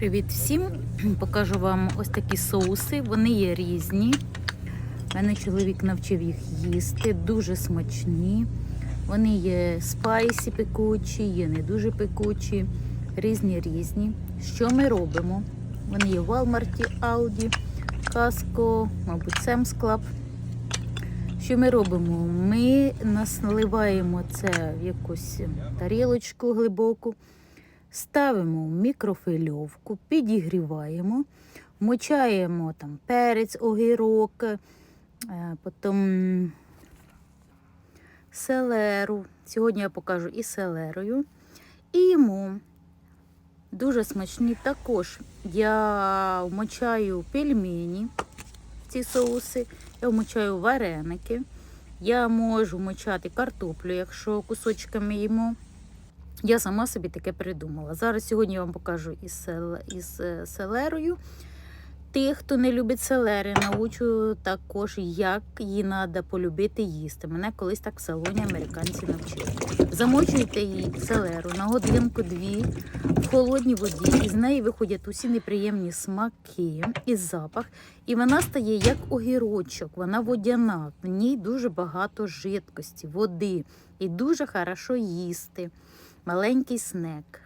Привіт всім! Покажу вам ось такі соуси. Вони є різні. Мене чоловік навчив їх їсти, дуже смачні. Вони є спайсі пекучі, є не дуже пекучі, різні різні. Що ми робимо? Вони є в Walmart, Aldi, Casco, мабуть, Sam's Club. Що ми робимо? Ми нас наливаємо це в якусь тарілочку глибоку. Ставимо в мікрофильовку, підігріваємо, мочаємо там перець, огірок, е, потім селеру. Сьогодні я покажу і селерою. І їмо. Дуже смачні. Також я вмочаю пельмені, ці соуси, я вмочаю вареники. Я можу вмочати картоплю, якщо кусочками їмо. Я сама собі таке придумала. Зараз сьогодні я вам покажу із, із е, селерою. Тих, хто не любить селери, научу також, як її треба полюбити їсти. Мене колись так в салоні американці навчили. Замочуйте її селеру на годинку-дві в холодній воді, і з неї виходять усі неприємні смаки і запах. І вона стає як огірочок, вона водяна, в ній дуже багато жидкості, води і дуже хорошо їсти маленький снек.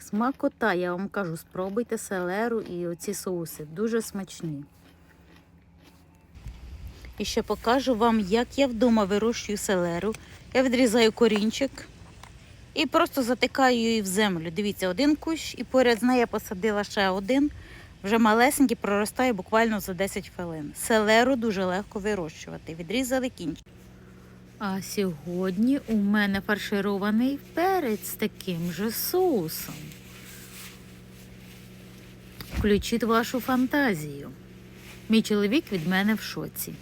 Смакота, я вам кажу, спробуйте селеру і оці соуси. Дуже смачні. І ще покажу вам, як я вдома вирощую селеру. Я відрізаю корінчик і просто затикаю її в землю. Дивіться, один кущ, і поряд з нею я посадила ще один. Вже малесенький проростає буквально за 10 хвилин. Селеру дуже легко вирощувати. Відрізали кінчик. А сьогодні у мене фарширований перець з таким же соусом. Включіть вашу фантазію. Мій чоловік від мене в шоці.